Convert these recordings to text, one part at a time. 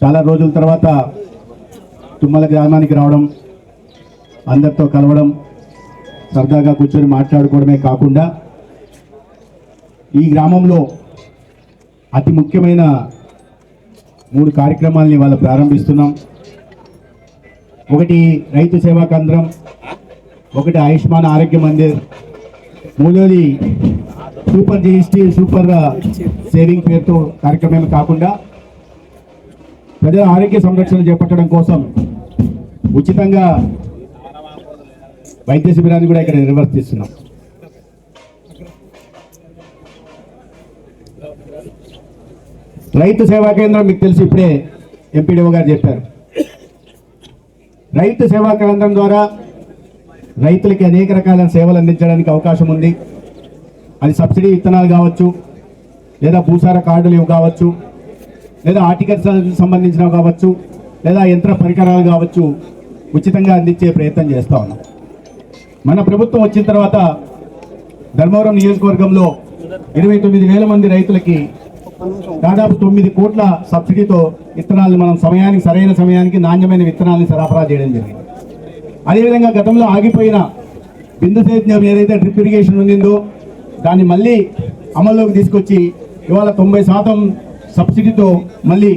చాలా రోజుల తర్వాత తుమ్మల గ్రామానికి రావడం అందరితో కలవడం సరదాగా కూర్చొని మాట్లాడుకోవడమే కాకుండా ఈ గ్రామంలో అతి ముఖ్యమైన మూడు కార్యక్రమాలని వాళ్ళు ప్రారంభిస్తున్నాం. ఒకటి రైతు సేవా కేంద్రం ఒకటి ఆయుష్మాన్ ఆరోగ్య మందిర్ మూడోది సూపర్ జిఎస్టీ సూపర్ సేవింగ్ పేరుతో కార్యక్రమం కాకుండా ప్రజల ఆరోగ్య సంరక్షణ చేపట్టడం కోసం ఉచితంగా వైద్య శిబిరాన్ని కూడా ఇక్కడ నిర్వర్తిస్తున్నాం. రైతు సేవా కేంద్రం మీకు తెలిసి ఇప్పుడే ఎంపీడీఓ గారు చెప్పారు. రైతు సేవా కేంద్రం ద్వారా రైతులకి అనేక రకాల సేవలు అందించడానికి అవకాశం ఉంది. అది సబ్సిడీ విత్తనాలు కావచ్చు లేదా భూసార కార్డులు ఇవి కావచ్చు. లేదా ఆర్టికల్స్ సంబంధించినవి కావచ్చు లేదా యంత్ర పరికరాలు కావచ్చు ఉచితంగా అందించే ప్రయత్నం చేస్తూ ఉన్నాం. మన ప్రభుత్వం వచ్చిన తర్వాత ధర్మవరం నియోజకవర్గంలో ఇరవై తొమ్మిది వేల మంది రైతులకి దాదాపు తొమ్మిది కోట్ల సబ్సిడీతో విత్తనాలను మనం సమయానికి సరైన సమయానికి నాణ్యమైన విత్తనాలను సరఫరా చేయడం జరిగింది. అదేవిధంగా గతంలో ఆగిపోయిన బిందు సేద్యం ఏదైతే డ్రిప్ ఇరిగేషన్ ఉండిందో దాన్ని మళ్ళీ అమల్లోకి తీసుకొచ్చి ఇవాళ తొంభై శాతం సబ్సిడీతో మళ్ళీ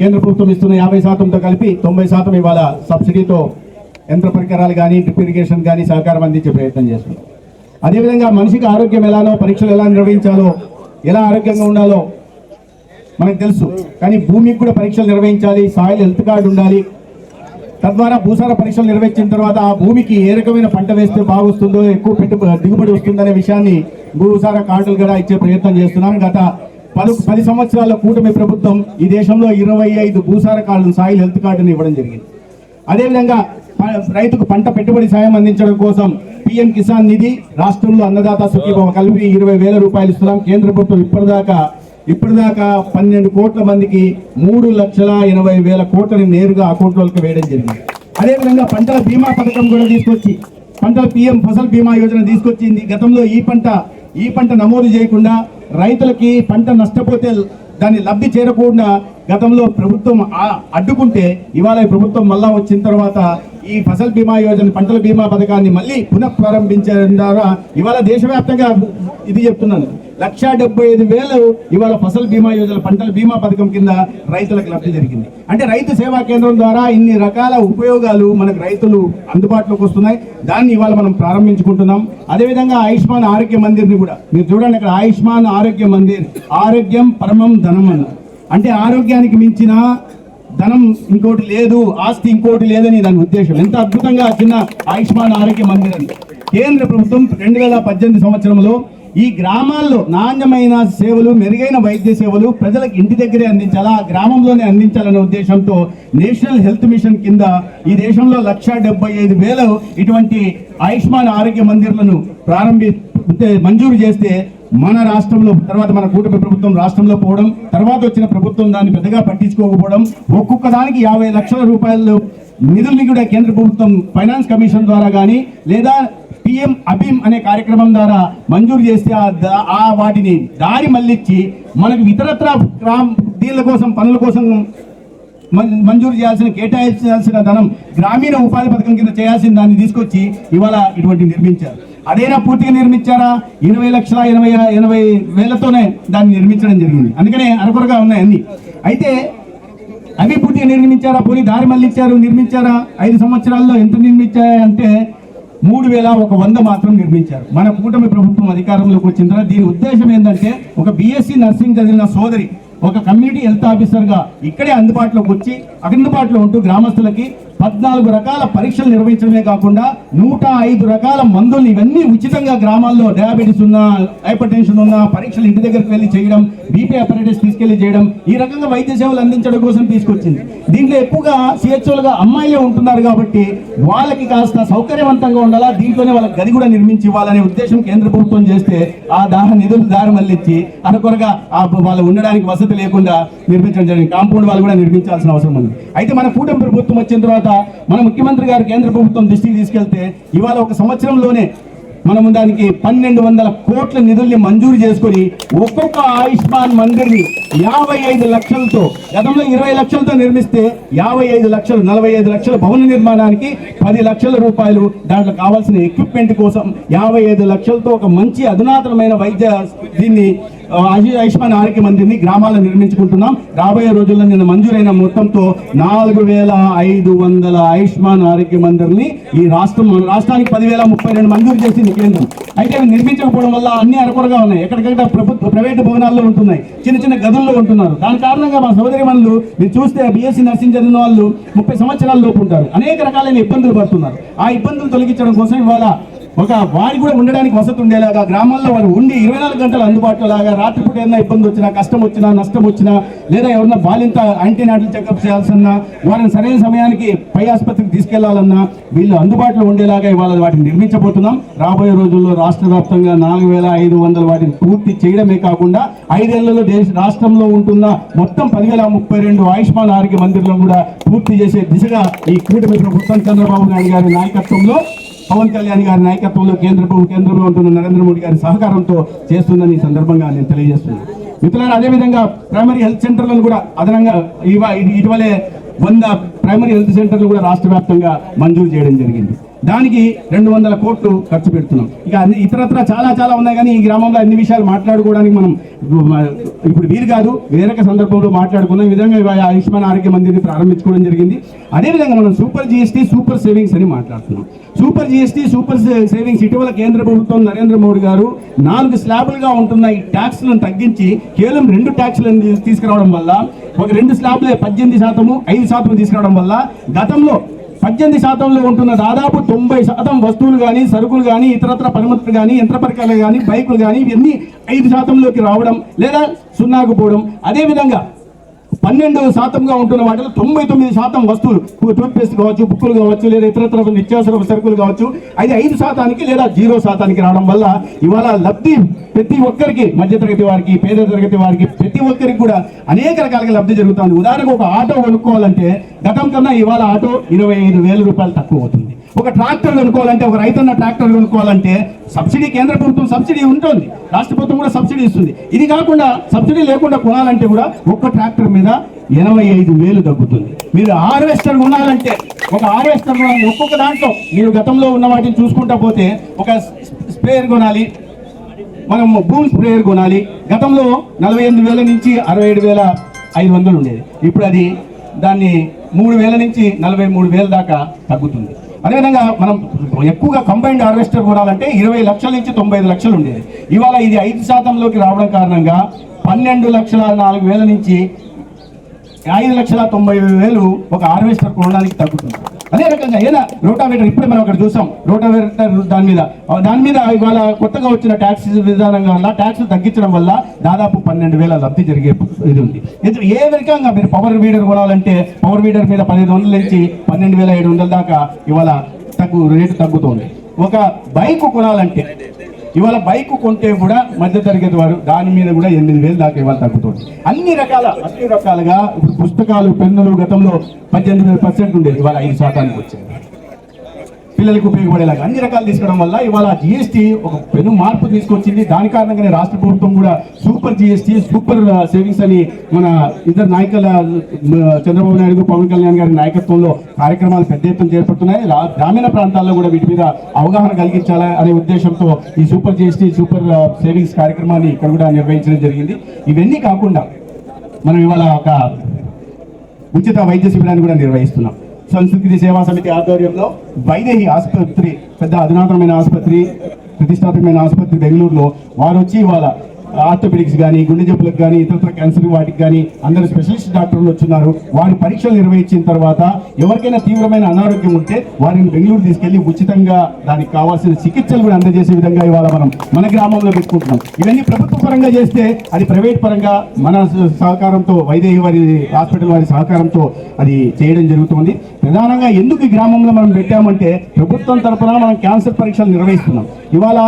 కేంద్ర ప్రభుత్వం ఇస్తున్న యాభై శాతంతో కలిపి తొంభై శాతం ఇవాళ సబ్సిడీతో యంత్ర పరికరాలు కానీ డ్రిప్ ఇరిగేషన్ కానీ సహకారం అందించే ప్రయత్నం చేస్తున్నాం అదేవిధంగా మనిషికి ఆరోగ్యం ఎలానో పరీక్షలు ఎలా నిర్వహించాలో ఎలా ఆరోగ్యంగా ఉండాలో మనకు తెలుసు. కానీ భూమికి కూడా పరీక్షలు నిర్వహించాలి సాయిల్ హెల్త్ కార్డు ఉండాలి. తద్వారా భూసార పరీక్షలు నిర్వహించిన తర్వాత ఆ భూమికి ఏ రకమైన పంట వేస్తే బాగుస్తుందో ఎక్కువ పెట్టుబడి దిగుబడి వస్తుందనే విషయాన్ని భూసార కార్డులు కూడా ఇచ్చే ప్రయత్నం చేస్తున్నాం గత పలు పది సంవత్సరాల కూటమి ప్రభుత్వం ఈ దేశంలో ఇరవై ఐదు భూసార కార్డులు సాయిల్ హెల్త్ కార్డుని ఇవ్వడం జరిగింది. అదేవిధంగా రైతుకు పంట పెట్టుబడి సాయం అందించడం కోసం పిఎం కిసాన్ నిధి రాష్ట్రంలో అన్నదాత సుఖీభవ కలిపి ఇరవై వేల రూపాయలు ఇస్తున్నాం. కేంద్ర ప్రభుత్వం ఇప్పటిదాకా ఇప్పటిదాకా పన్నెండు కోట్ల మందికి మూడు లక్షల ఎనభై వేల కోట్లని నేరుగా అకౌంట్లోకి వేయడం జరిగింది. అదేవిధంగా పంటల బీమా పథకం కూడా తీసుకొచ్చి పంటల పిఎం ఫసల్ బీమా యోజన తీసుకొచ్చింది. గతంలో ఈ పంట ఈ పంట నమోదు చేయకుండా రైతులకి పంట నష్టపోతే దాన్ని లబ్ధి చేరకుండా గతంలో ప్రభుత్వం అడ్డుకుంటే ఇవాళ ప్రభుత్వం మళ్ళా వచ్చిన తర్వాత ఈ ఫసల్ బీమా యోజన పంటల బీమా పథకాన్ని మళ్ళీ పునఃప్రారంభించారా ఇవాళ దేశవ్యాప్తంగా ఇది చెప్తున్నాను. లక్షా డెబ్బై ఐదు వేలు ఇవాళ ఫసల్ బీమా యోజన పంటల బీమా పథకం కింద రైతులకు లబ్ధి జరిగింది. అంటే రైతు సేవా కేంద్రం ద్వారా ఇన్ని రకాల ఉపయోగాలు మనకు రైతులు అందుబాటులోకి వస్తున్నాయి. దాన్ని ఇవాళ మనం ప్రారంభించుకుంటున్నాం. అదేవిధంగా ఆయుష్మాన్ ఆరోగ్య మందిర్ని కూడా మీరు చూడండి ఇక్కడ ఆయుష్మాన్ ఆరోగ్య మందిర్ ఆరోగ్యం పరమం ధనం అన్న. అంటే ఆరోగ్యానికి మించిన ధనం ఇంకోటి లేదు ఆస్తి ఇంకోటి లేదని దాని ఉద్దేశం. ఎంత అద్భుతంగా చిన్న ఆయుష్మాన్ ఆరోగ్య మందిర్ అని. కేంద్ర ప్రభుత్వం రెండు వేల పద్దెనిమిది సంవత్సరంలో ఈ గ్రామాల్లో నాణ్యమైన సేవలు మెరుగైన వైద్య సేవలు ప్రజలకు ఇంటి దగ్గరే అందించాలా? ఆ గ్రామంలోనే అందించాలనే ఉద్దేశంతో నేషనల్ హెల్త్ మిషన్ కింద ఈ దేశంలో లక్ష ఐదు వేలు ఇటువంటి ఆయుష్మాన్ ఆరోగ్య మందిర్లను ప్రారంభి మంజూరు చేస్తే మన రాష్ట్రంలో తర్వాత మన కూటమి ప్రభుత్వం రాష్ట్రంలో పోవడం తర్వాత వచ్చిన ప్రభుత్వం దాన్ని పెద్దగా పట్టించుకోకపోవడం ఒక్కొక్క దానికి యాభై లక్షల రూపాయలు నిధుల్ని కూడా కేంద్ర ప్రభుత్వం ఫైనాన్స్ కమిషన్ ద్వారా కానీ లేదా పిఎం అభిమ్ అనే కార్యక్రమం ద్వారా మంజూరు చేస్తే ఆ వాటిని దారి మళ్ళించి మనకు ఇతరత్ర గ్రామ దీనిల కోసం పనుల కోసం మంజూరు చేయాల్సిన కేటాయించాల్సిన ధనం గ్రామీణ ఉపాధి పథకం కింద చేయాల్సిన దాన్ని తీసుకొచ్చి ఇవాళ ఇటువంటి నిర్మించారు. అదేనా పూర్తిగా నిర్మించారా? ఇరవై లక్షల ఎనభై ఎనభై వేలతోనే దాన్ని నిర్మించడం జరిగింది. అందుకనే అనుకురగా ఉన్నాయి అన్ని. అయితే అవి పూర్తిగా నిర్మించారా? పోనీ దారి మళ్ళించారు నిర్మించారా? ఐదు సంవత్సరాల్లో ఎంత నిర్మించాయంటే మూడు వేల ఒక వంద మాత్రం నిర్మించారు. మన కూటమి ప్రభుత్వం అధికారంలోకి వచ్చిన తర్వాత దీని ఉద్దేశం ఏంటంటే ఒక బీఎస్సీ నర్సింగ్ చదివిన సోదరి ఒక కమ్యూనిటీ హెల్త్ ఆఫీసర్గా ఇక్కడే అందుబాటులోకి వచ్చి అందుబాటులో ఉంటూ గ్రామస్తులకి పద్నాలుగు రకాల పరీక్షలు నిర్వహించడమే కాకుండా నూట ఐదు రకాల మందులు ఇవన్నీ ఉచితంగా గ్రామాల్లో డయాబెటీస్ ఉన్నా హైపర్ టెన్షన్ ఉన్నా పరీక్షలు ఇంటి దగ్గరికి వెళ్ళి చేయడం బీపీ అపరేటర్స్ తీసుకెళ్ళి చేయడం ఈ రకంగా వైద్య సేవలు అందించడం కోసం తీసుకొచ్చింది. దీంట్లో ఎక్కువగా సిహెచ్ఓలుగా అమ్మాయిలే ఉంటున్నారు కాబట్టి వాళ్ళకి కాస్త సౌకర్యవంతంగా ఉండాలా దీంట్లోనే వాళ్ళకి గది కూడా నిర్మించి ఇవ్వాలనే ఉద్దేశం కేంద్ర ప్రభుత్వం చేస్తే ఆ దాహ నిధులు దారి మళ్ళించి అనకొరగా వాళ్ళు ఉండడానికి వసతి లేకుండా నిర్మించడం జరిగింది. కాంపౌండ్ వాళ్ళు కూడా నిర్మించాల్సిన అవసరం ఉంది. అయితే మన కూటమి ప్రభుత్వం వచ్చిన తర్వాత మన ముఖ్యమంత్రి గారు కేంద్ర ప్రభుత్వం దృష్టికి తీసుకెళ్తే ఇవాళ ఒక సంవత్సరంలోనే మనము దానికి పన్నెండు వందల కోట్ల నిధుల్ని మంజూరు చేసుకొని ఒక్కొక్క ఆయుష్మాన్ మందిర్ని యాభై ఐదు లక్షలతో గతంలో ఇరవై లక్షలతో నిర్మిస్తే యాభై ఐదు లక్షలు నలభై ఐదు లక్షల భవన నిర్మాణానికి పది లక్షల రూపాయలు దాంట్లో కావాల్సిన ఎక్విప్మెంట్ కోసం యాభై ఐదు లక్షలతో ఒక మంచి అధునాతనమైన వైద్య దీన్ని ఆయుష్మాన్ ఆరోగ్య మందిర్ని గ్రామాల్లో నిర్మించుకుంటున్నాం. రాబోయే రోజుల్లో నిన్న మంజూరైన మొత్తంతో నాలుగు వేల ఐదు వందల ఆయుష్మాన్ ఆరోగ్య మందిర్ని ఈ రాష్ట్రం రాష్ట్రానికి పదివేల ముప్పై రెండు మంజూరు చేసింది కేంద్రం. అయితే అవి నిర్మించకపోవడం వల్ల అన్ని అరకొరగా ఉన్నాయి. ఎక్కడికక్కడ ప్రభుత్వ ప్రైవేటు భవనాల్లో ఉంటున్నాయి. చిన్న చిన్న గదుల్లో ఉంటున్నారు. దాని కారణంగా మా సోదరి మనులు మీరు చూస్తే బీఎస్సీ నర్సింగ్ చదివిన వాళ్ళు ముప్పై సంవత్సరాల లోపు ఉంటారు. అనేక రకాలైన ఇబ్బందులు పడుతున్నారు. ఆ ఇబ్బందులు తొలగించడం కోసం ఇవాళ ఒక వారి కూడా ఉండడానికి వసతి ఉండేలాగా గ్రామాల్లో వారు ఉండి ఇరవై నాలుగు గంటలు అందుబాటులో లాగా రాత్రిపూట ఏదైనా ఇబ్బంది వచ్చినా కష్టం వచ్చినా నష్టం వచ్చినా లేదా ఎవరన్నా బాలింత యాంటీనాటల్ చెకప్ చేయాల్సిన వారిని సరైన సమయానికి పై ఆసుపత్రికి తీసుకెళ్ళాలన్నా వీళ్ళు అందుబాటులో ఉండేలాగా ఇవాళ వాటిని నిర్మించబోతున్నాం. రాబోయే రోజుల్లో రాష్ట్ర వ్యాప్తంగా నాలుగు వేల ఐదు వందల వాటిని పూర్తి చేయడమే కాకుండా ఐదేళ్ళలో దేశ రాష్ట్రంలో ఉంటున్న మొత్తం పదివేల ముప్పై రెండు ఆయుష్మాన్ ఆరోగ్య మందిర్లను కూడా పూర్తి చేసే దిశగా ఈ కూటమి ప్రభుత్వం చంద్రబాబు నాయుడు గారి నాయకత్వంలో పవన్ కళ్యాణ్ గారి నాయకత్వంలో కేంద్ర కేంద్రంలో ఉంటున్న నరేంద్ర మోడీ గారి సహకారంతో చేస్తుందని ఈ సందర్భంగా నేను తెలియజేస్తున్నాను. మిత్రులారా అదేవిధంగా ప్రైమరీ హెల్త్ సెంటర్లను కూడా అదనంగా ఇటీవలే వంద ప్రైమరీ హెల్త్ సెంటర్లు కూడా రాష్ట్ర వ్యాప్తంగా మంజూరు చేయడం జరిగింది. దానికి రెండు వందల కోట్లు ఖర్చు పెడుతున్నాం. ఇక అన్ని ఇతరత్ర చాలా చాలా ఉన్నాయి కానీ ఈ గ్రామంలో అన్ని విషయాలు మాట్లాడుకోవడానికి మనం ఇప్పుడు వీలు కాదు. వేరొక సందర్భంలో మాట్లాడుకున్నాం ఈ విధంగా ఆయుష్మాన్ ఆరోగ్య మందిర్ని ప్రారంభించుకోవడం జరిగింది. అదేవిధంగా మనం సూపర్ జిఎస్టీ సూపర్ సేవింగ్స్ అని మాట్లాడుతున్నాం. సూపర్ జిఎస్టీ సూపర్ సేవింగ్స్ ఇటీవల కేంద్ర ప్రభుత్వం నరేంద్ర మోడీ గారు నాలుగు స్లాబులుగా ఉంటున్న ఈ ట్యాక్స్లను తగ్గించి కేవలం రెండు ట్యాక్స్లను తీసుకురావడం వల్ల ఒక రెండు స్లాబ్లే పద్దెనిమిది శాతము ఐదు శాతం తీసుకురావడం వల్ల గతంలో పద్దెనిమిది శాతంలో ఉంటున్న దాదాపు తొంభై శాతం వస్తువులు కానీ సరుకులు కానీ ఇతరత్ర పనిముట్లు కానీ యంత్ర పరికరాలు కానీ బైకులు కానీ ఇవన్నీ ఐదు శాతంలోకి రావడం లేదా సున్నాకు పోవడం. అదేవిధంగా పన్నెండు శాతంగా ఉంటున్న వాటిలో తొంభై తొమ్మిది శాతం వస్తువులు టూత్పేస్ట్ కావచ్చు బుక్కులు కావచ్చు లేదా ఇతరత్ర నిత్యావసర సరుకులు కావచ్చు అది ఐదు శాతానికి లేదా జీరో శాతానికి రావడం వల్ల ఇవాళ లబ్ధి ప్రతి ఒక్కరికి మధ్యతరగతి వారికి పేద తరగతి వారికి ప్రతి ఒక్కరికి కూడా అనేక రకాలుగా లబ్ధి జరుగుతుంది. ఉదాహరణకు ఒక ఆటో కొనుక్కోవాలంటే గతం కన్నా ఇవాళ ఆటో ఇరవై ఐదు వేల రూపాయలు తక్కువ అవుతుంది. ఒక ట్రాక్టర్ కొనుక్కోవాలంటే ఒక రైతన్న ట్రాక్టర్ కొనుక్కోవాలంటే సబ్సిడీ కేంద్ర ప్రభుత్వం సబ్సిడీ ఉంటుంది. రాష్ట్ర ప్రభుత్వం కూడా సబ్సిడీ ఇస్తుంది. ఇది కాకుండా సబ్సిడీ లేకుండా కొనాలంటే కూడా ఒక్క ట్రాక్టర్ మీద ఎనభై ఐదు వేలు తగ్గుతుంది. మీరు హార్వెస్టర్ కొనాలంటే ఒక హార్వెస్టర్ కొనాలి ఒక్కొక్క దాంట్లో మీరు గతంలో ఉన్న వాటిని చూసుకుంటా పోతే ఒక స్ప్రేయర్ కొనాలి మనం భూమి స్ప్రేయర్ కొనాలి. గతంలో నలభై ఎనిమిది వేల నుంచి అరవై ఏడు వేల ఐదు వందలు ఉండేది. ఇప్పుడు అది దాన్ని మూడు వేల నుంచి నలభై మూడు వేల దాకా తగ్గుతుంది. అదేవిధంగా మనం ఎక్కువగా కంబైన్డ్ హార్వెస్టర్ కొనాలంటే ఇరవై లక్షల నుంచి తొంభై ఐదు లక్షలు ఉండేది. ఇవాళ ఇది ఐదు శాతంలోకి రావడం కారణంగా పన్నెండు లక్షల నాలుగు వేల నుంచి ఐదు లక్షల తొంభై వేలు ఒక హార్వెస్టర్ కొనడానికి తగ్గుతుంది. అదే రకంగా ఏదైనా రోటావేటర్ ఇప్పుడు మనం అక్కడ చూసాం. రోటావేటర్ దాని మీద. దాని మీద ఇవాళ కొత్తగా వచ్చిన ట్యాక్స్ విధానం వల్ల ట్యాక్స్ తగ్గించడం వల్ల దాదాపు పన్నెండు వేల లబ్ధి జరిగే ఇది ఉంది. ఏ రకంగా మీరు పవర్ వీడర్ కొనాలంటే పవర్ వీడర్ మీద పదిహేను వందల నుంచి పన్నెండు వేల ఏడు వందల దాకా ఇవాళ తగ్గు రేటు తగ్గుతుంది. ఒక బైక్ కొనాలంటే ఇవాళ బైక్ కొంటే కూడా మధ్య తరగతి వారు దాని మీద కూడా ఎనిమిది వేలు దాకా ఇవాళ తగ్గుతుంది. అన్ని రకాల అన్ని రకాలుగా ఇప్పుడు పుస్తకాలు పెన్నులు గతంలో పద్దెనిమిది వేల పర్సెంట్ ఉండేది ఇవాళ ఐదు శాతానికి వచ్చింది. పిల్లలకు ఉపయోగపడేలాగా అన్ని రకాలు తీసుకోవడం వల్ల ఇవాళ జిఎస్టీ ఒక పెను మార్పు తీసుకొచ్చింది. దాని కారణంగానే రాష్ట్ర ప్రభుత్వం కూడా సూపర్ జిఎస్టీ సూపర్ సేవింగ్స్ అని మన ఇద్దరు నాయకుల చంద్రబాబు నాయుడు పవన్ కళ్యాణ్ గారి నాయకత్వంలో కార్యక్రమాలు పెద్ద ఎత్తున చేపడుతున్నాయి. గ్రామీణ ప్రాంతాల్లో కూడా వీటి మీద అవగాహన కలిగించాలా అనే ఉద్దేశంతో ఈ సూపర్ జిఎస్టీ సూపర్ సేవింగ్స్ కార్యక్రమాన్ని ఇక్కడ కూడా నిర్వహించడం జరిగింది. ఇవన్నీ కాకుండా మనం ఇవాళ ఒక ఉచిత వైద్య శిబిరాన్ని కూడా నిర్వహిస్తున్నాం. సంస్కృతి సేవా సమితి ఆధ్వర్యంలో వైదేహి ఆసుపత్రి పెద్ద అధునాతనమైన ఆసుపత్రి ప్రతిష్టాత్మకమైన ఆసుపత్రి బెంగళూరులో వారు వచ్చి వాళ్ళ ఆర్థోపెడిక్స్ కానీ గుండె జబ్బులకు కానీ ఇతర క్యాన్సర్ వాటికి కానీ అందరు స్పెషలిస్ట్ డాక్టర్లు వచ్చినారు. వారి పరీక్షలు నిర్వహించిన తర్వాత ఎవరికైనా తీవ్రమైన అనారోగ్యం ఉంటే వారిని బెంగళూరు తీసుకెళ్ళి ఉచితంగా దానికి కావాల్సిన చికిత్సలు కూడా అందజేసే విధంగా ఇవాళ మనం మన గ్రామంలో పెట్టుకుంటున్నాం. ఇవన్నీ ప్రభుత్వ పరంగా చేస్తే అది ప్రైవేట్ పరంగా మన సహకారంతో వైదేహి వారి హాస్పిటల్ వారి సహకారంతో అది చేయడం జరుగుతుంది. ప్రధానంగా ఎందుకు ఈ గ్రామంలో మనం పెట్టామంటే ప్రభుత్వం తరఫున మనం క్యాన్సర్ పరీక్షలు నిర్వహిస్తున్నాం. ఇవాళ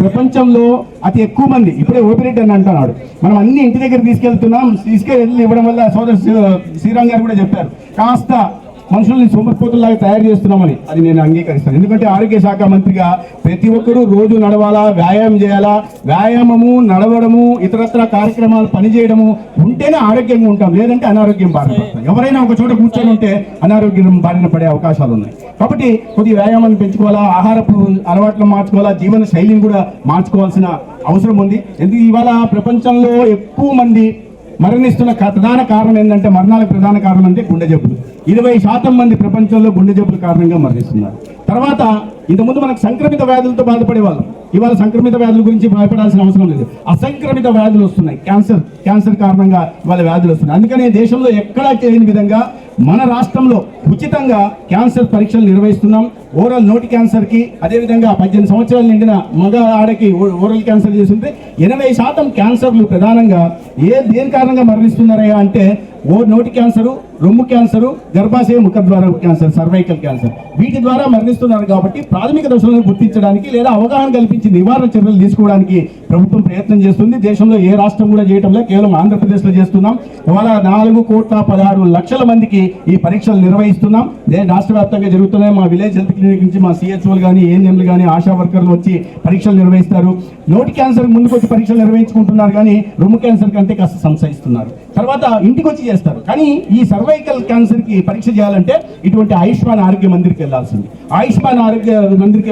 ప్రపంచంలో అతి ఎక్కువ మంది ఇప్పుడే ఓపిరెడ్డి అని అంటున్నాడు. మనం అన్ని ఇంటి దగ్గర తీసుకెళ్తున్నాం తీసుకెళ్ళి ఇవ్వడం వల్ల సోదరు శ్రీ- శ్రీరామ్ గారు కూడా చెప్పారు. కాస్త మనుషుల్ని సోమరిపోతుల్లాగా తయారు చేస్తున్నామని అది నేను అంగీకరిస్తాను. ఎందుకంటే ఆరోగ్య శాఖ మంత్రిగా ప్రతి ఒక్కరూ రోజు నడవాలా వ్యాయామం చేయాలా? వ్యాయామము నడవడము ఇతరత్ర కార్యక్రమాలు పనిచేయడము ఉంటేనే ఆరోగ్యంగా ఉంటాం లేదంటే అనారోగ్యం బారిన పడతాం. ఎవరైనా ఒక చోట కూర్చొని ఉంటే అనారోగ్యం బారిన పడే అవకాశాలు ఉన్నాయి. కాబట్టి కొద్ది వ్యాయామాన్ని పెంచుకోవాలా ఆహారపు అలవాట్లు మార్చుకోవాలా జీవన శైలిని కూడా మార్చుకోవాల్సిన అవసరం ఉంది. ఎందుకు ఇవాళ ప్రపంచంలో ఎక్కువ మంది మరణిస్తున్న ప్రధాన కారణం ఏంటంటే మరణాలకు ప్రధాన కారణం అంటే గుండె జబ్బులు. ఇరవై శాతం మంది ప్రపంచంలో గుండె జబ్బుల కారణంగా మరణిస్తున్నారు. తర్వాత ఇంతకుముందు మనకు సంక్రమిత వ్యాధులతో బాధపడేవాళ్ళం. ఇవాళ సంక్రమిత వ్యాధుల గురించి భయపడాల్సిన అవసరం లేదు. అసంక్రమిత వ్యాధులు వస్తున్నాయి. క్యాన్సర్ క్యాన్సర్ కారణంగా ఇవాళ వ్యాధులు వస్తున్నాయి. అందుకనే దేశంలో ఎక్కడా చేయని విధంగా మన రాష్ట్రంలో ఉచితంగా క్యాన్సర్ పరీక్షలు నిర్వహిస్తున్నాం. ఓరల్ నోటి క్యాన్సర్కి అదేవిధంగా పద్దెనిమిది సంవత్సరాలు నిండిన మగ ఆడకి ఓ- ఓరల్ క్యాన్సర్ చేస్తుంటే ఎనభై శాతం క్యాన్సర్లు ప్రధానంగా ఏ దేని కారణంగా మరణిస్తున్నారయ్యా అంటే ఓ నోటి క్యాన్సరు రొమ్ము క్యాన్సరు గర్భాశయ ముఖద్వారా క్యాన్సర్ సర్వైకల్ క్యాన్సర్. వీటి ద్వారా మరణిస్తున్నారు కాబట్టి ప్రాథమిక దశలను గుర్తించడానికి లేదా అవగాహన కల్పించి నివారణ చర్యలు తీసుకోవడానికి ప్రభుత్వం ప్రయత్నం చేస్తుంది. దేశంలో ఏ రాష్ట్రం కూడా చేయటంలో కేవలం ఆంధ్రప్రదేశ్లో చేస్తున్నాం. ఇవాళ నాలుగు కోట్ల పదహారు లక్షల మందికి ఈ పరీక్షలు నిర్వహిస్తున్నాం. రాష్ట్ర వ్యాప్తంగా జరుగుతున్నాయి. మా విలేజ్ హెల్త్ క్లినిక్ నుంచి మా సిహెచ్ఓలు కానీ ఏఎన్ఎంలు కానీ ఆశా వర్కర్లు వచ్చి పరీక్షలు నిర్వహిస్తారు. నోటి క్యాన్సర్ ముందుకు వచ్చి పరీక్షలు నిర్వహించుకుంటున్నారు కానీ రొమ్ము క్యాన్సర్ కంటే కాస్త సంశయిస్తున్నారు. తర్వాత ఇంటికి వచ్చి చేస్తారు. కానీ ఈ సర్వైకల్ క్యాన్సర్కి పరీక్ష చేయాలంటే ఇటువంటి ఆయుష్మాన్ ఆరోగ్య మందిర్కి వెళ్ళాల్సింది. ఆయుష్మాన్ ఆరోగ్య మందిర్కి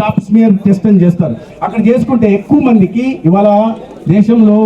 టాప్ స్మియర్ టెస్ట్ అని చేస్తారు. అక్కడ చేసుకుంటే ఎక్కువ మంది మందికి ఇవాళ దేశంలో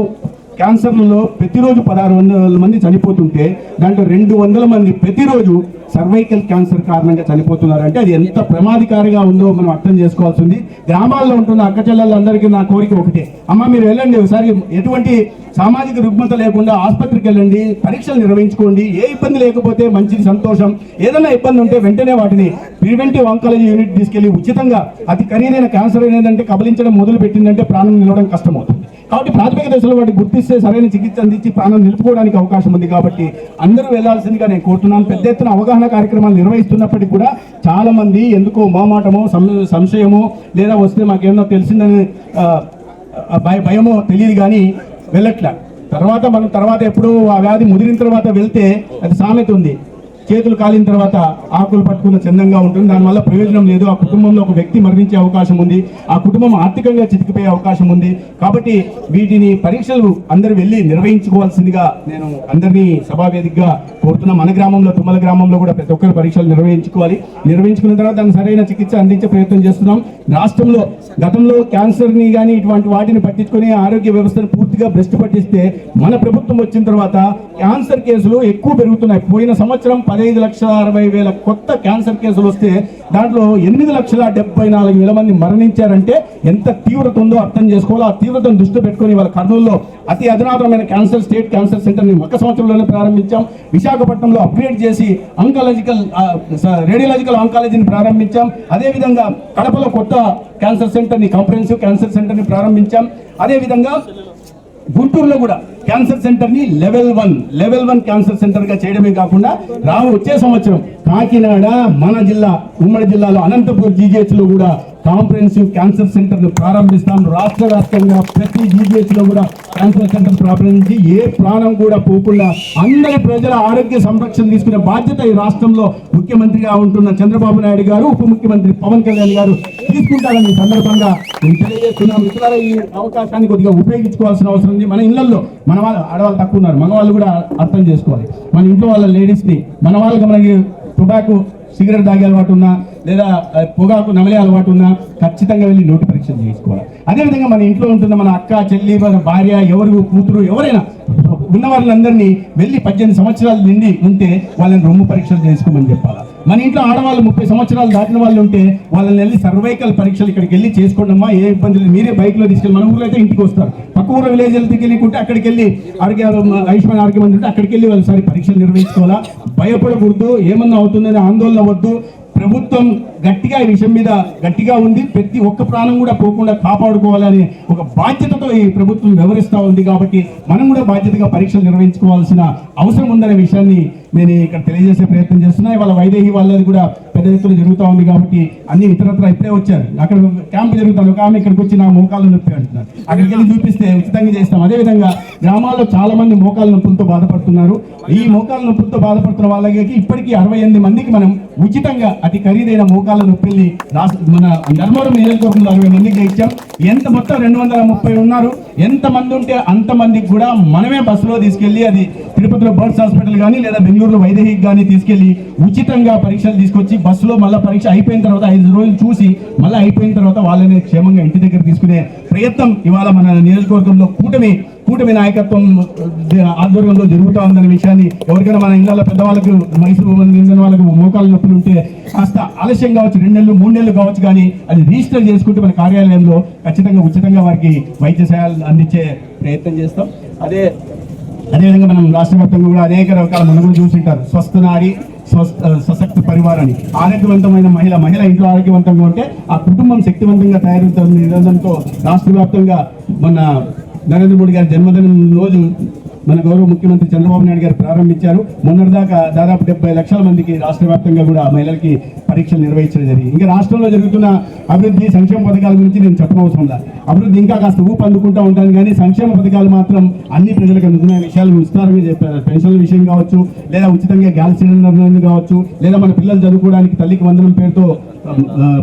క్యాన్సర్లలో ప్రతిరోజు పదహారు వందల మంది చనిపోతుంటే దాంట్లో రెండు వందల మంది ప్రతిరోజు సర్వైకల్ క్యాన్సర్ కారణంగా చనిపోతున్నారు అంటే అది ఎంత ప్రమాదకారిగా ఉందో మనం అర్థం చేసుకోవాల్సింది. గ్రామాల్లో ఉంటున్న అక్క చెల్లెళ్ళందరికీ నా కోరిక ఒకటే. అమ్మ మీరు వెళ్ళండి ఒకసారి. ఎటువంటి సామాజిక రుగ్మత లేకుండా ఆసుపత్రికి వెళ్ళండి. పరీక్షలు నిర్వహించుకోండి. ఏ ఇబ్బంది లేకపోతే మంచిది సంతోషం. ఏదైనా ఇబ్బంది ఉంటే వెంటనే వాటిని ప్రివెంటివ్ ఆంకాలజీ యూనిట్ తీసుకెళ్ళి ఉచితంగా అతి ఖరీదైన క్యాన్సర్ ఏంటంటే కబలించడం మొదలు పెట్టిందంటే ప్రాణం నిలవడం కష్టమవుతుంది. కాబట్టి ప్రాథమిక దశలో వాటిని గుర్తిస్తే సరైన చికిత్స అందించి ప్రాణం నిలుపుకోవడానికి అవకాశం ఉంది కాబట్టి అందరూ వెళ్ళాల్సిందిగా నేను కోరుతున్నాను. పెద్ద ఎత్తున అవగాహన కార్యక్రమాలు నిర్వహిస్తున్నప్పటికీ కూడా చాలా మంది ఎందుకో మోమాటమో సం- సంశయమో లేదా వస్తే మాకేమన్నా తెలిసిందని భయ భయమో తెలియదు కానీ వెళ్ళట్లా. తర్వాత మనం తర్వాత ఎప్పుడు ఆ వ్యాధి ముదిరిన తర్వాత వెళ్తే అది సామెత ఉంది. చేతులు కాలిన తర్వాత ఆకులు పట్టుకున్న చందంగా ఉంటుంది. దానివల్ల ప్రయోజనం లేదు. ఆ కుటుంబంలో ఒక వ్యక్తి మరణించే అవకాశం ఉంది. ఆ కుటుంబం ఆర్థికంగా చితికిపోయే అవకాశం ఉంది. కాబట్టి వీటిని పరీక్షలు అందరు వెళ్ళి నిర్వహించుకోవాల్సిందిగా నేను అందరినీ సభావేదికగా కోరుతున్నాం మన గ్రామంలో తుమ్మల గ్రామంలో కూడా ప్రతి ఒక్కరు పరీక్షలు నిర్వహించుకోవాలి. నిర్వహించుకున్న తర్వాత దాన్ని సరైన చికిత్స అందించే ప్రయత్నం చేస్తున్నాం. రాష్ట్రంలో గతంలో క్యాన్సర్ని కానీ ఇటువంటి వాటిని పట్టించుకొని ఆరోగ్య వ్యవస్థను పూర్తిగా భ్రష్టు పట్టిస్తే మన ప్రభుత్వం వచ్చిన తర్వాత క్యాన్సర్ కేసులు ఎక్కువ పెరుగుతున్నాయి. పోయిన సంవత్సరం పదహైదు లక్షల అరవై వేల కొత్త క్యాన్సర్ కేసులు వస్తే దాంట్లో ఎనిమిది లక్షల డెబ్బై నాలుగు వేల మంది మరణించారంటే ఎంత తీవ్రత ఉందో అర్థం చేసుకోవాలో. ఆ తీవ్రతను దృష్టి పెట్టుకొని వాళ్ళ కర్నూలులో అతి అధునాతనమైన క్యాన్సర్ స్టేట్ క్యాన్సర్ సెంటర్ని ఒక సంవత్సరంలోనే ప్రారంభించాం. విశాఖపట్నంలో అప్గ్రేడ్ చేసి అంకాలజికల్ రేడియాలజికల్ ఆంకాలజీని ప్రారంభించాం. అదేవిధంగా కడపలో కొత్త క్యాన్సర్ సెంటర్ని కాంప్రహెన్సివ్ క్యాన్సర్ సెంటర్ని ప్రారంభించాం. అదేవిధంగా గుంటూరులో కూడా క్యాన్సర్ సెంటర్ని level one level one cancer సెంటర్గా చేయడమే కాకుండా రావు వచ్చే సంవత్సరం కాకినాడ మన జిల్లా ఉమ్మడి జిల్లాలో అనంతపూర్ జీజీహెచ్లో కూడా కాంప్రహెన్సివ్ క్యాన్సర్ సెంటర్ను ప్రారంభిస్తాం. రాష్ట్ర వ్యాప్తంగా ప్రతి జీజీహెచ్లో కూడా క్యాన్సర్ సెంటర్ ప్రారంభించి ఏ ప్రాణం కూడా పోకుండా అందరి ప్రజల ఆరోగ్య సంరక్షణ తీసుకునే బాధ్యత ఈ రాష్ట్రంలో ముఖ్యమంత్రిగా ఉంటున్న చంద్రబాబు నాయుడు గారు ఉప ముఖ్యమంత్రి పవన్ కళ్యాణ్ గారు తీసుకుంటారని ఈ సందర్భంగా తెలియజేస్తున్నాం. ఈ అవకాశాన్ని కొద్దిగా ఉపయోగించుకోవాల్సిన అవసరం ఉంది. మన ఇళ్ళలో మన వాళ్ళు ఆడవాళ్ళు తక్కువ ఉన్నారు. మగవాళ్ళు కూడా అర్థం చేసుకోవాలి. మన ఇంట్లో వాళ్ళ లేడీస్ని మన వాళ్ళకి మనకి టొబాకో సిగరెట్ తాగే అలవాటు ఉన్నా లేదా పొగాకు నమలే అలవాటు ఉన్నా ఖచ్చితంగా వెళ్ళి నోటి పరీక్ష చేసుకోవాలి అదేవిధంగా మన ఇంట్లో ఉంటున్న మన అక్క చెల్లి మన భార్య ఎవరు కూతురు ఎవరైనా ఉన్న వాళ్ళందరినీ వెళ్ళి పద్దెనిమిది సంవత్సరాలు నిండి ఉంటే వాళ్ళని రొమ్ము పరీక్షలు చేసుకోమని చెప్పాలి? మన ఇంట్లో ఆడవాళ్ళు ముప్పై సంవత్సరాలు దాటిన వాళ్ళు ఉంటే వాళ్ళని వెళ్ళి సర్వైకల్ పరీక్షలు ఇక్కడికి వెళ్ళి చేసుకోండమ్మా ఏ ఇబ్బంది లేదు. మీరే బైక్లో తీసుకెళ్ళి మన ఊళ్ళో అయితే ఇంటికి వస్తారు. తక్కువ విలేజ్లకి వెళ్ళి హెల్త్కి అక్కడికి వెళ్ళి ఆరోగ్య ఆయుష్మాన్ ఆరోగ్యం మంత్రి అక్కడికి వెళ్ళి వాళ్ళు పరీక్షలు నిర్వహించుకోవాలా? భయపడకూడదు ఏమన్నా అవుతుందని ఆందోళన అవ్వద్దు ప్రభుత్వం గట్టిగా ఈ విషయం మీద గట్టిగా ఉంది. ప్రతి ఒక్క ప్రాణం కూడా పోకుండా కాపాడుకోవాలని ఒక బాధ్యతతో ఈ ప్రభుత్వం వ్యవహరిస్తూ ఉంది కాబట్టి మనం కూడా బాధ్యతగా పరీక్షలు నిర్వహించుకోవాల్సిన అవసరం ఉందనే విషయాన్ని నేను ఇక్కడ తెలియజేసే ప్రయత్నం చేస్తున్నా. ఇవాళ వైదేహి వాళ్ళది కూడా పెద్ద ఎత్తున జరుగుతూ ఉంది కాబట్టి అన్ని ఇతరత్ర ఇప్పుడే వచ్చారు. అక్కడ క్యాంప్ జరుగుతాను. ఒక ఆమె ఇక్కడికి వచ్చి నా మోకాలు నొప్పి అంటున్నారు. అక్కడికి వెళ్ళి చూపిస్తే ఉచితంగా చేస్తాం. అదేవిధంగా గ్రామాల్లో చాలా మంది మోకాలు నొప్పులతో బాధపడుతున్నారు. ఈ మోకాలు నొప్పులతో బాధపడుతున్న వాళ్ళకి ఇప్పటికీ అరవై ఎనిమిది మందికి మనం ఉచితంగా అతి ఖరీదైన మోకాళ్ళ నొప్పిల్ని మన ధర్మవరం నియోజకవర్గంలో అరవై మందికి ఇచ్చాం. ఎంత మొత్తం రెండు వందల ముప్పై ఉన్నారు. ఎంత మంది ఉంటే అంత మందికి కూడా మనమే బస్సులో తీసుకెళ్ళి అది తిరుపతిలో బర్డ్స్ హాస్పిటల్ కానీ లేదా బెంగళూరులో వైదేహికి కానీ తీసుకెళ్ళి ఉచితంగా పరీక్షలు తీసుకొచ్చి బస్సులో మళ్ళీ పరీక్ష అయిపోయిన తర్వాత ఐదు రోజులు చూసి మళ్ళీ అయిపోయిన తర్వాత వాళ్ళని క్షేమంగా ఇంటి దగ్గర తీసుకునే ప్రయత్నం ఇవాళ మన నియోజకవర్గంలో కూటమి కూటమి నాయకత్వం ఆధ్వర్యంలో జరుగుతూ ఉందనే విషయాన్ని ఎవరికైనా మన ఇళ్ళ పెద్దవాళ్ళకు మైసూరు నిందిన వాళ్ళకు మోకాలు నొప్పులు ఉంటే కాస్త ఆలస్యం కావచ్చు రెండు నెలలు మూడు నెలలు కావచ్చు కానీ అది రిజిస్టర్ చేసుకుంటే మన కార్యాలయంలో ఖచ్చితంగా ఉచితంగా వారికి వైద్య సేవలు అందించే ప్రయత్నం చేస్తాం. అదే అదేవిధంగా మనం రాష్ట్ర వ్యాప్తంగా కూడా అనేక రకాల మనుగోలు చూసింటారు స్వస్థ నారి స్వస్థ సశక్త పరివారాన్ని ఆరోగ్యవంతమైన మహిళ మహిళ ఇంట్లో ఆరోగ్యవంతంగా ఉంటే ఆ కుటుంబం శక్తివంతంగా తయారవుతుంది నిరోధంతో రాష్ట్ర వ్యాప్తంగా మన నరేంద్ర మోడీ గారి జన్మదినం రోజు మన గౌరవ ముఖ్యమంత్రి చంద్రబాబు నాయుడు గారు ప్రారంభించారు. మొన్నటిదాకా దాదాపు డెబ్బై లక్షల మందికి రాష్ట్ర వ్యాప్తంగా కూడా మహిళలకి పరీక్షలు నిర్వహించడం జరిగింది. ఇంకా రాష్ట్రంలో జరుగుతున్న అభివృద్ధి సంక్షేమ పథకాల గురించి నేను చెప్పనవసరం లేదు. అభివృద్ధి ఇంకా కాస్త ఊపు అందుకుంటూ ఉంటాను కానీ సంక్షేమ పథకాలు మాత్రం అన్ని ప్రజలకు అందుతున్న విషయాలు విస్తారంగా చెప్పారు. పెన్షన్ల విషయం కావచ్చు లేదా ఉచితంగా గ్యాస్ సిలిండర్ కావచ్చు లేదా మన పిల్లలు చదువుకోవడానికి తల్లికి వందనం పేరుతో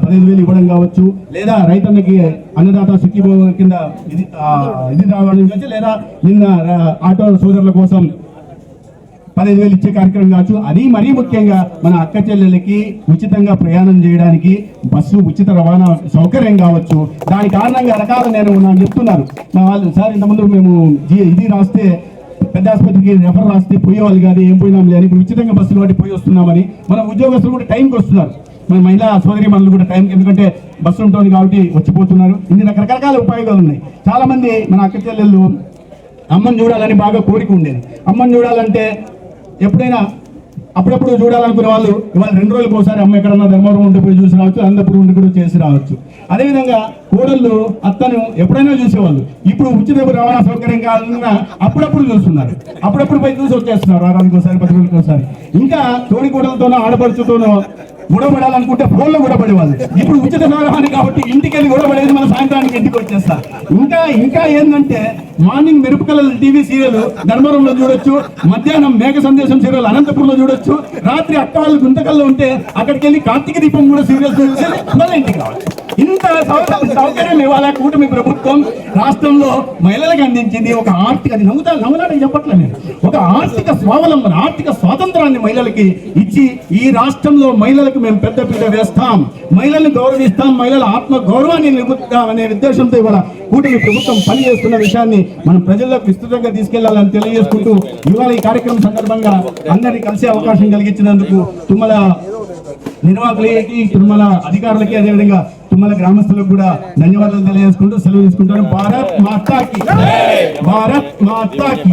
పదిహేను వేలు ఇవ్వడం కావచ్చు లేదా రైతన్నకి అన్నదాత సుఖీభవ కింద ఇది ఇది రావడం కావచ్చు లేదా నిన్న ఆటో సోదరుల కోసం పదిహేను వేలు ఇచ్చే కార్యక్రమం కావచ్చు. అది మరీ ముఖ్యంగా మన అక్క చెల్లెలకి ఉచితంగా ప్రయాణం చేయడానికి బస్సు ఉచిత రవాణా సౌకర్యం కావచ్చు. దాని కారణంగా రకాల నేను నాకు చెప్తున్నారు. మా వాళ్ళు సార్ ఇంతకుముందు మేము ఇది రాస్తే పెద్ద ఆసుపత్రికి రెఫర్ రాస్తే పోయేవాళ్ళు కానీ ఏం పోయినాంలే అని ఇప్పుడు ఉచితంగా బస్సులు బట్టి పోయి వస్తున్నామని మన ఉద్యోగస్తులు కూడా టైంకి వస్తున్నారు. మన మహిళా సోదరి మనలు కూడా టైంకి ఎందుకంటే బస్సు ఉంటుంది కాబట్టి వచ్చిపోతున్నారు. ఇన్ని రకరకాల ఉపయోగాలు ఉన్నాయి. చాలామంది మన అక్క చెల్లెళ్ళు అమ్మని చూడాలని బాగా కోరిక ఉండేది. అమ్మని చూడాలంటే ఎప్పుడైనా అప్పుడప్పుడు చూడాలనుకునే వాళ్ళు ఇవాళ రెండు రోజులకు ఒకసారి అమ్మ ఎక్కడన్నా ధర్మవరం ఉండి పోయి చూసి రావచ్చు అనంతపురం ఉండి కూడా చేసి రావచ్చు. అదేవిధంగా కోడళ్ళు అత్తను ఎప్పుడైనా చూసేవాళ్ళు. ఇప్పుడు ఉచిత రవాణా సౌకర్యం కావాలన్నా అప్పుడప్పుడు చూస్తున్నారు. అప్పుడప్పుడు పోయి చూసి వచ్చేస్తున్నారు. వారానికి ఒకసారి పది రోజులకు ఒకసారి. ఇంకా తోడి కోడలతోనో ఆడపడుచుతోనో గొడవపడాలనుకుంటే ఫోన్లో గొడవపడేవాళ్ళు ఇప్పుడు ఉచిత సౌరభాన్ని కాబట్టి ఇంటికి వెళ్ళి గొడవపడేది మన సాయంత్రానికి ఇంటికి వచ్చేస్తా. ఇంకా ఇంకా ఏంటంటే మార్నింగ్ మెరుపుకల టీవీ సీరియల్ ధర్మవరంలో చూడొచ్చు మధ్యాహ్నం మేఘ సందేశం సీరియల్ అనంతపురంలో చూడొచ్చు రాత్రి అక్క వాళ్ళు గుంతకల్లో ఉంటే అక్కడికి వెళ్ళి కార్తీక దీపం కూడా సీరియల్ చూసి మళ్ళీ ఇంటికి కావాలి ఇంత సౌకర్యం ఇవాళ కూటమి ప్రభుత్వం? రాష్ట్రంలో మహిళలకు అందించింది ఒక ఆర్థిక అది నవ్వుతా నవ్వులాటని చెప్పట్లే నేను. ఒక ఆర్థిక స్వావలంబన ఆర్థిక స్వాతంత్రాన్ని మహిళలకి ఇచ్చి ఈ రాష్ట్రంలో మహిళలకు మేము పెద్ద పీట వేస్తాం. మహిళల్ని గౌరవిస్తాం. మహిళల ఆత్మ గౌరవాన్ని నిలుపుతాం అనే ఉద్దేశంతో ఇవాళ కూటమి ప్రభుత్వం పనిచేస్తున్న విషయాన్ని మనం ప్రజల్లోకి విస్తృతంగా తీసుకెళ్ళాలని తెలియజేసుకుంటూ ఇవాళ ఈ కార్యక్రమం సందర్భంగా అందరినీ కలిసే అవకాశం కలిగించినందుకు తుమ్మల నిర్వాహకులకి తిరుమల అధికారులకి అదేవిధంగా తుమ్మల గ్రామస్తులకు కూడా ధన్యవాదాలు తెలియజేసుకుంటూ సెలవు తీసుకుంటాను భారత్ మాతాకి భారత్ మాతాకి